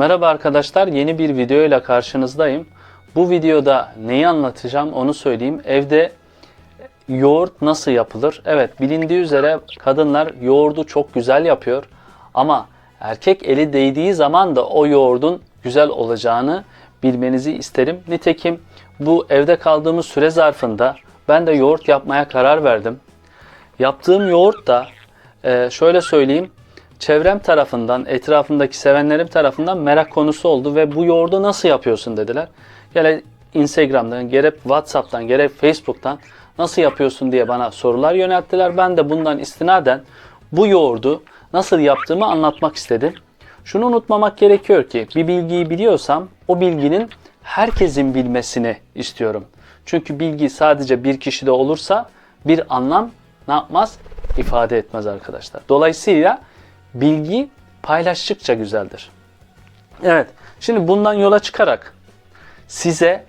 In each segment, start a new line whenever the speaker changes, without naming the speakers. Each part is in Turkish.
Merhaba arkadaşlar, yeni bir video ile karşınızdayım. Bu videoda neyi anlatacağım onu söyleyeyim. Evde yoğurt nasıl yapılır? Evet, bilindiği üzere kadınlar yoğurdu çok güzel yapıyor. Ama erkek eli değdiği zaman da o yoğurdun güzel olacağını bilmenizi isterim. Nitekim bu evde kaldığımız süre zarfında ben de yoğurt yapmaya karar verdim. Yaptığım yoğurt da e, şöyle söyleyeyim çevrem tarafından, etrafındaki sevenlerim tarafından merak konusu oldu ve bu yoğurdu nasıl yapıyorsun dediler. Gerek Instagram'dan, gerek WhatsApp'tan, gerek Facebook'tan nasıl yapıyorsun diye bana sorular yönelttiler. Ben de bundan istinaden bu yoğurdu nasıl yaptığımı anlatmak istedim. Şunu unutmamak gerekiyor ki bir bilgiyi biliyorsam o bilginin herkesin bilmesini istiyorum. Çünkü bilgi sadece bir kişide olursa bir anlam ne yapmaz? ifade etmez arkadaşlar. Dolayısıyla bilgi paylaştıkça güzeldir. Evet, şimdi bundan yola çıkarak size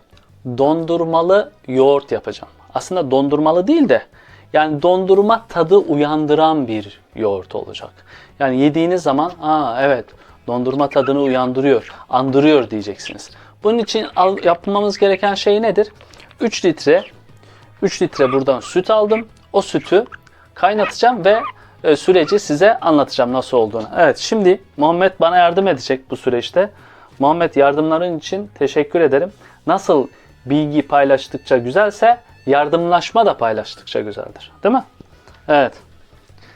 dondurmalı yoğurt yapacağım. Aslında dondurmalı değil de yani dondurma tadı uyandıran bir yoğurt olacak. Yani yediğiniz zaman aa evet dondurma tadını uyandırıyor, andırıyor diyeceksiniz. Bunun için al, yapmamız gereken şey nedir? 3 litre 3 litre buradan süt aldım. O sütü kaynatacağım ve e, süreci size anlatacağım nasıl olduğunu. Evet şimdi Muhammed bana yardım edecek bu süreçte. Muhammed yardımların için teşekkür ederim. Nasıl bilgi paylaştıkça güzelse yardımlaşma da paylaştıkça güzeldir. Değil mi? Evet.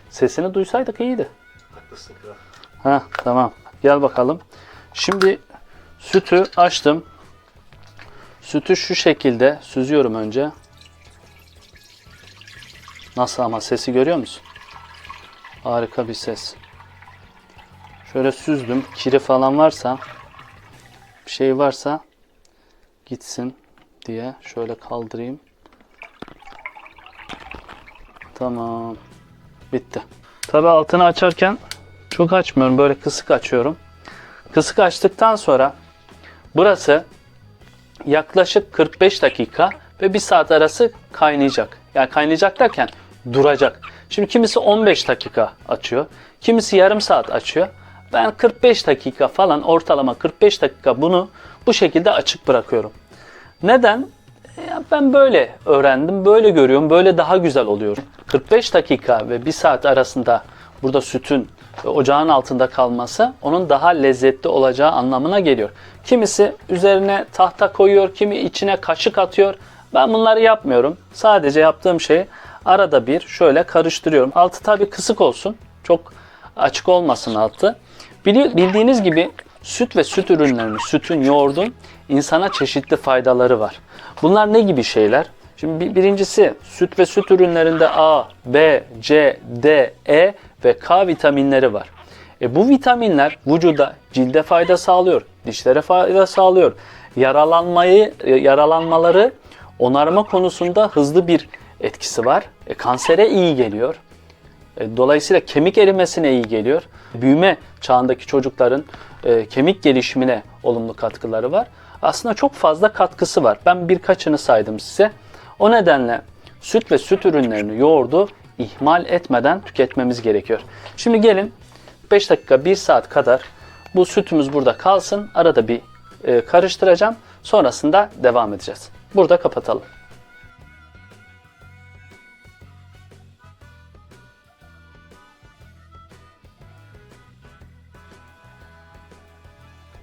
Sesini duysaydık iyiydi.
Haklısın kral.
Ha tamam. Gel bakalım. Şimdi sütü açtım. Sütü şu şekilde süzüyorum önce. Nasıl ama sesi görüyor musun? Harika bir ses. Şöyle süzdüm. Kiri falan varsa bir şey varsa gitsin diye şöyle kaldırayım. Tamam. Bitti. Tabi altını açarken çok açmıyorum. Böyle kısık açıyorum. Kısık açtıktan sonra burası yaklaşık 45 dakika ve 1 saat arası kaynayacak. Yani kaynayacak derken duracak. Şimdi kimisi 15 dakika açıyor. Kimisi yarım saat açıyor. Ben 45 dakika falan ortalama 45 dakika bunu bu şekilde açık bırakıyorum. Neden? Ya ben böyle öğrendim, böyle görüyorum, böyle daha güzel oluyor. 45 dakika ve 1 saat arasında burada sütün ocağın altında kalması onun daha lezzetli olacağı anlamına geliyor. Kimisi üzerine tahta koyuyor, kimi içine kaşık atıyor. Ben bunları yapmıyorum. Sadece yaptığım şey arada bir şöyle karıştırıyorum. Altı tabii kısık olsun. Çok açık olmasın altı. Bildiğiniz gibi süt ve süt ürünlerinin, sütün, yoğurdun insana çeşitli faydaları var. Bunlar ne gibi şeyler? Şimdi bir- birincisi süt ve süt ürünlerinde A, B, C, D, E ve K vitaminleri var. E bu vitaminler vücuda cilde fayda sağlıyor, dişlere fayda sağlıyor. Yaralanmayı, e, yaralanmaları onarma konusunda hızlı bir etkisi var. E, kansere iyi geliyor. E, Dolayısıyla kemik erimesine iyi geliyor. Büyüme çağındaki çocukların e, kemik gelişimine olumlu katkıları var. Aslında çok fazla katkısı var. Ben birkaçını saydım size. O nedenle süt ve süt ürünlerini, yoğurdu ihmal etmeden tüketmemiz gerekiyor. Şimdi gelin 5 dakika 1 saat kadar bu sütümüz burada kalsın. Arada bir e, karıştıracağım. Sonrasında devam edeceğiz. Burada kapatalım.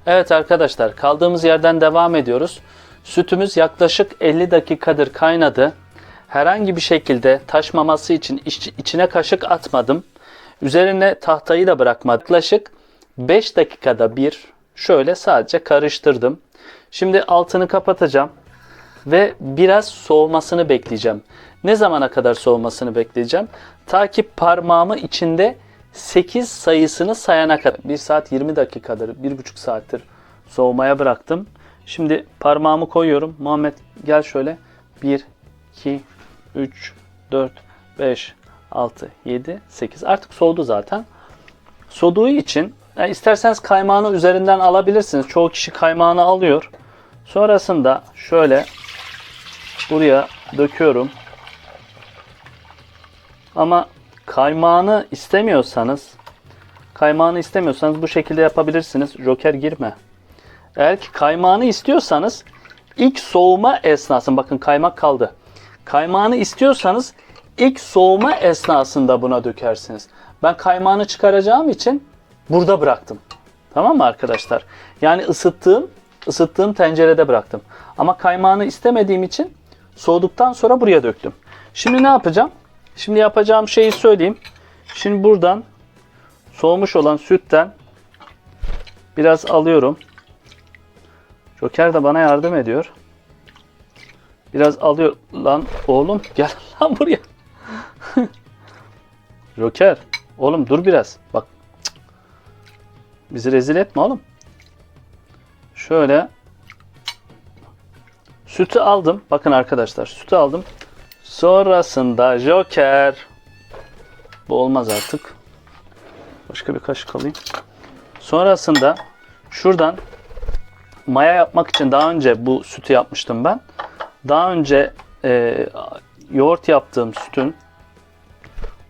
Evet arkadaşlar kaldığımız yerden devam ediyoruz. Sütümüz yaklaşık 50 dakikadır kaynadı. Herhangi bir şekilde taşmaması için iç- içine kaşık atmadım. Üzerine tahtayı da bırakmadım. Yaklaşık 5 dakikada bir şöyle sadece karıştırdım. Şimdi altını kapatacağım ve biraz soğumasını bekleyeceğim. Ne zamana kadar soğumasını bekleyeceğim? Ta ki parmağımı içinde 8 sayısını sayana kadar. 1 saat 20 dakikadır, 1,5 saattir soğumaya bıraktım. Şimdi parmağımı koyuyorum. Muhammed gel şöyle. 1, 2, 3, 4, 5, 6, 7, 8. Artık soğudu zaten. Soğuduğu için e, isterseniz kaymağını üzerinden alabilirsiniz. Çoğu kişi kaymağını alıyor. Sonrasında şöyle buraya döküyorum. Ama kaymağını istemiyorsanız kaymağını istemiyorsanız bu şekilde yapabilirsiniz. Joker girme. Eğer ki kaymağını istiyorsanız ilk soğuma esnasında bakın kaymak kaldı. Kaymağını istiyorsanız ilk soğuma esnasında buna dökersiniz. Ben kaymağını çıkaracağım için burada bıraktım. Tamam mı arkadaşlar? Yani ısıttığım, ısıttığım tencerede bıraktım. Ama kaymağını istemediğim için soğuduktan sonra buraya döktüm. Şimdi ne yapacağım? Şimdi yapacağım şeyi söyleyeyim. Şimdi buradan soğumuş olan sütten biraz alıyorum. Joker de bana yardım ediyor. Biraz alıyor. Lan oğlum gel lan buraya. Joker. Oğlum dur biraz. Bak. Cık. Bizi rezil etme oğlum. Şöyle. Sütü aldım. Bakın arkadaşlar sütü aldım. Sonrasında Joker. Bu olmaz artık. Başka bir kaşık alayım. Sonrasında şuradan maya yapmak için daha önce bu sütü yapmıştım ben. Daha önce e, yoğurt yaptığım sütün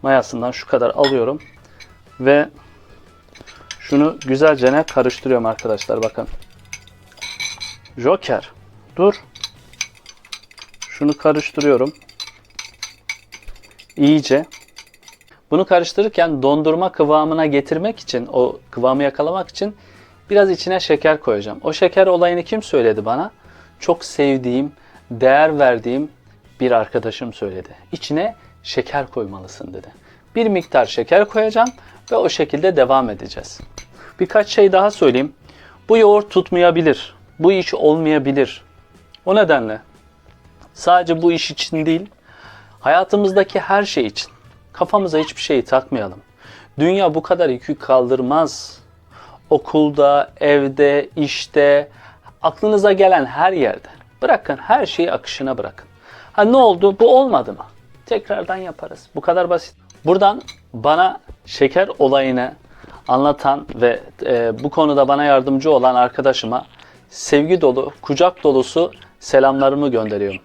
mayasından şu kadar alıyorum ve şunu güzelce karıştırıyorum arkadaşlar bakın. Joker dur. Şunu karıştırıyorum. İyice. Bunu karıştırırken dondurma kıvamına getirmek için, o kıvamı yakalamak için biraz içine şeker koyacağım. O şeker olayını kim söyledi bana? Çok sevdiğim, değer verdiğim bir arkadaşım söyledi. İçine şeker koymalısın dedi. Bir miktar şeker koyacağım ve o şekilde devam edeceğiz. Birkaç şey daha söyleyeyim. Bu yoğurt tutmayabilir. Bu iş olmayabilir. O nedenle sadece bu iş için değil, hayatımızdaki her şey için kafamıza hiçbir şeyi takmayalım. Dünya bu kadar yükü kaldırmaz. Okulda, evde, işte, aklınıza gelen her yerde. Bırakın her şeyi akışına bırakın. Ha ne oldu? Bu olmadı mı? Tekrardan yaparız. Bu kadar basit. Buradan bana şeker olayını anlatan ve e, bu konuda bana yardımcı olan arkadaşıma sevgi dolu, kucak dolusu selamlarımı gönderiyorum.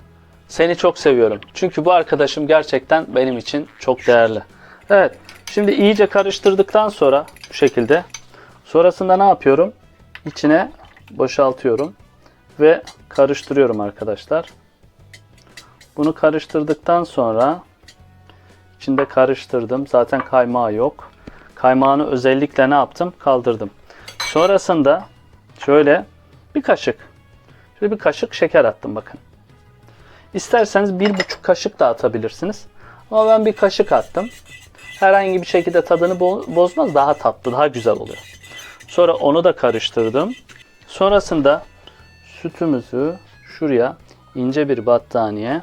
Seni çok seviyorum. Çünkü bu arkadaşım gerçekten benim için çok değerli. Evet. Şimdi iyice karıştırdıktan sonra bu şekilde sonrasında ne yapıyorum? İçine boşaltıyorum ve karıştırıyorum arkadaşlar. Bunu karıştırdıktan sonra içinde karıştırdım. Zaten kaymağı yok. Kaymağını özellikle ne yaptım? Kaldırdım. Sonrasında şöyle bir kaşık şöyle bir kaşık şeker attım bakın. İsterseniz bir buçuk kaşık da atabilirsiniz. Ama ben bir kaşık attım. Herhangi bir şekilde tadını bo- bozmaz. Daha tatlı, daha güzel oluyor. Sonra onu da karıştırdım. Sonrasında sütümüzü şuraya ince bir battaniye.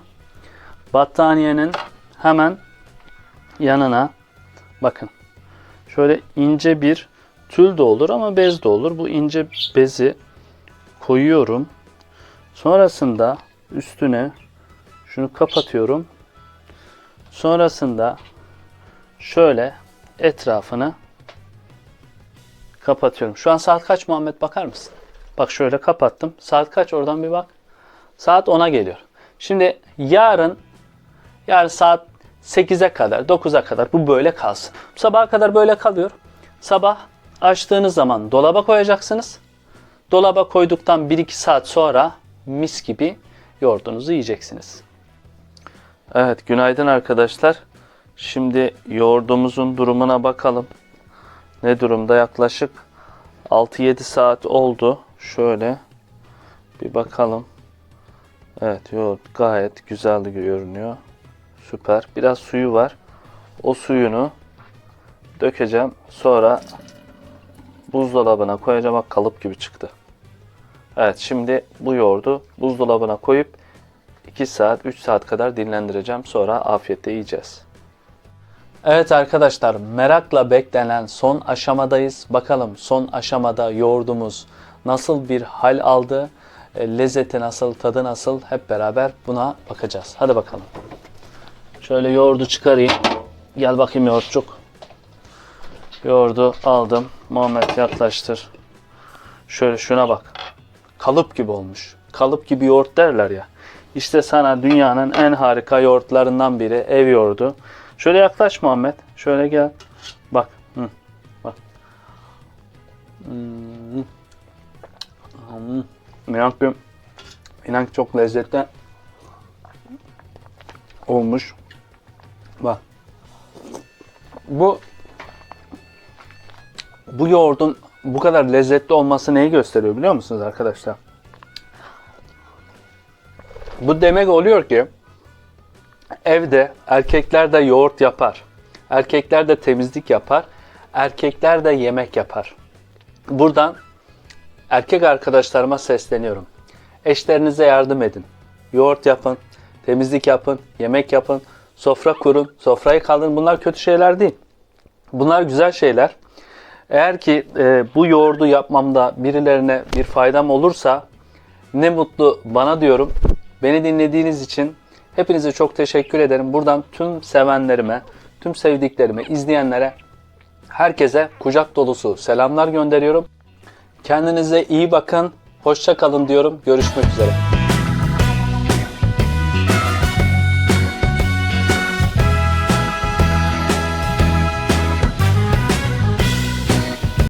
Battaniyenin hemen yanına bakın. Şöyle ince bir tül de olur ama bez de olur. Bu ince bezi koyuyorum. Sonrasında üstüne şunu kapatıyorum. Sonrasında şöyle etrafını kapatıyorum. Şu an saat kaç Muhammed bakar mısın? Bak şöyle kapattım. Saat kaç oradan bir bak. Saat 10'a geliyor. Şimdi yarın yarın saat 8'e kadar 9'a kadar bu böyle kalsın. Sabaha kadar böyle kalıyor. Sabah açtığınız zaman dolaba koyacaksınız. Dolaba koyduktan 1-2 saat sonra mis gibi yoğurdunuzu yiyeceksiniz. Evet günaydın arkadaşlar. Şimdi yoğurdumuzun durumuna bakalım. Ne durumda? Yaklaşık 6-7 saat oldu. Şöyle bir bakalım. Evet yoğurt gayet güzel görünüyor. Süper. Biraz suyu var. O suyunu dökeceğim. Sonra buzdolabına koyacağım. Bak kalıp gibi çıktı. Evet şimdi bu yoğurdu buzdolabına koyup 2 saat 3 saat kadar dinlendireceğim. Sonra afiyetle yiyeceğiz. Evet arkadaşlar merakla beklenen son aşamadayız. Bakalım son aşamada yoğurdumuz nasıl bir hal aldı? E, Lezzeti nasıl, tadı nasıl? Hep beraber buna bakacağız. Hadi bakalım. Şöyle yoğurdu çıkarayım. Gel bakayım yoğurtçuk. Yoğurdu aldım. Muhammed yaklaştır. Şöyle şuna bak. Kalıp gibi olmuş. Kalıp gibi yoğurt derler ya. İşte sana dünyanın en harika yoğurtlarından biri ev yoğurdu. Şöyle yaklaş Muhammed. Şöyle gel. Bak. Hı. Bak. Hmm. Hmm. İnan inan ki çok lezzetli olmuş. Bak. Bu bu yoğurdun bu kadar lezzetli olması neyi gösteriyor biliyor musunuz arkadaşlar? Bu demek oluyor ki evde erkekler de yoğurt yapar. Erkekler de temizlik yapar. Erkekler de yemek yapar. Buradan erkek arkadaşlarıma sesleniyorum. Eşlerinize yardım edin. Yoğurt yapın, temizlik yapın, yemek yapın, sofra kurun, sofrayı kaldırın. Bunlar kötü şeyler değil. Bunlar güzel şeyler. Eğer ki e, bu yoğurdu yapmamda birilerine bir faydam olursa ne mutlu bana diyorum. Beni dinlediğiniz için hepinize çok teşekkür ederim. Buradan tüm sevenlerime, tüm sevdiklerime, izleyenlere, herkese kucak dolusu selamlar gönderiyorum. Kendinize iyi bakın. Hoşça kalın diyorum. Görüşmek üzere.